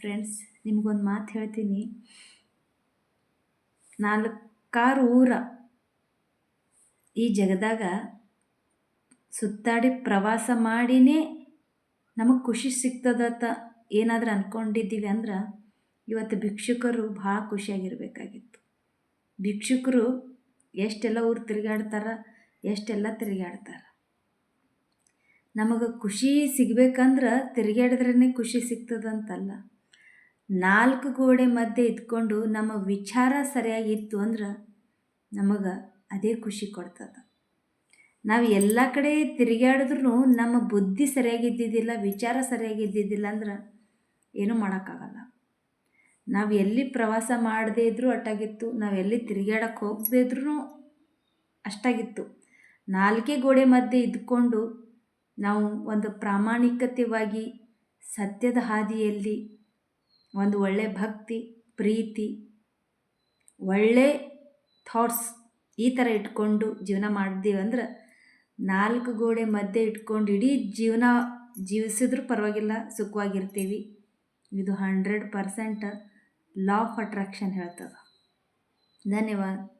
Friends ನಿಮಗೊಂದು ಮಾತು ಹೇಳ್ತೀನಿ. ನಾಲ್ಕಾರು ಊರ ಈ ಜಗದಾಗ ಸುತ್ತಾಡಿ ಪ್ರವಾಸ ಮಾಡಿನೇ ನಮಗೆ ಖುಷಿ ಸಿಗ್ತದತ್ತ ಏನಾದರೂ ಅಂದ್ಕೊಂಡಿದ್ದೀವಿ ಅಂದ್ರೆ ಇವತ್ತು ಭಿಕ್ಷುಕರು ಭಾಳ ಖುಷಿಯಾಗಿರ್ಬೇಕಾಗಿತ್ತು. ಭಿಕ್ಷುಕರು ಎಷ್ಟೆಲ್ಲ ಊರು ತಿರುಗಾಡ್ತಾರ, ಎಷ್ಟೆಲ್ಲ ತಿರುಗಾಡ್ತಾರ. ನಮಗೆ ಖುಷಿ ಸಿಗ್ಬೇಕಂದ್ರೆ ತಿರುಗಾಡಿದ್ರೇ ಖುಷಿ ಸಿಗ್ತದಂತಲ್ಲ. ನಾಲ್ಕು ಗೋಡೆ ಮಧ್ಯೆ ಇದ್ಕೊಂಡು ನಮ್ಮ ವಿಚಾರ ಸರಿಯಾಗಿತ್ತು ಅಂದ್ರೆ ನಮಗೆ ಅದೇ ಖುಷಿ ಕೊಡ್ತದೆ. ನಾವು ಎಲ್ಲ ಕಡೆ ತಿರುಗಾಡಿದ್ರೂ ನಮ್ಮ ಬುದ್ಧಿ ಸರಿಯಾಗಿದ್ದಿದ್ದಿಲ್ಲ ವಿಚಾರ ಸರಿಯಾಗಿದ್ದಿದ್ದಿಲ್ಲ ಅಂದ್ರೆ ಏನೂ ಮಾಡೋಕ್ಕಾಗಲ್ಲ. ನಾವು ಎಲ್ಲಿ ಪ್ರವಾಸ ಮಾಡದೇ ಇದ್ದರೂ ಅಟ್ಟಾಗಿತ್ತು ನಾವು ಎಲ್ಲಿ ತಿರುಗಾಡಕ್ಕೆ ಹೋಗದೇ ಇದ್ರೂ ಅಷ್ಟಾಗಿತ್ತು. ನಾಲ್ಕೇ ಗೋಡೆ ಮಧ್ಯೆ ಇದ್ಕೊಂಡು ನಾವು ಒಂದು ಪ್ರಾಮಾಣಿಕತೆವಾಗಿ ಸತ್ಯದ ಹಾದಿಯಲ್ಲಿ ಒಂದು ಒಳ್ಳೆಯ ಭಕ್ತಿ, ಪ್ರೀತಿ, ಒಳ್ಳೆ ಥಾಟ್ಸ್ ಈ ಥರ ಇಟ್ಕೊಂಡು ಜೀವನ ಮಾಡಿದೀವಿ ಅಂದ್ರೆ ನಾಲ್ಕು ಗೋಡೆ ಮಧ್ಯೆ ಇಟ್ಕೊಂಡು ಇಡೀ ಜೀವನ ಜೀವಿಸಿದ್ರೂ ಪರವಾಗಿಲ್ಲ, ಸುಖವಾಗಿರ್ತೀವಿ. ಇದು hundred percent law of attraction ಹೇಳ್ತದೆ. ಧನ್ಯವಾದ.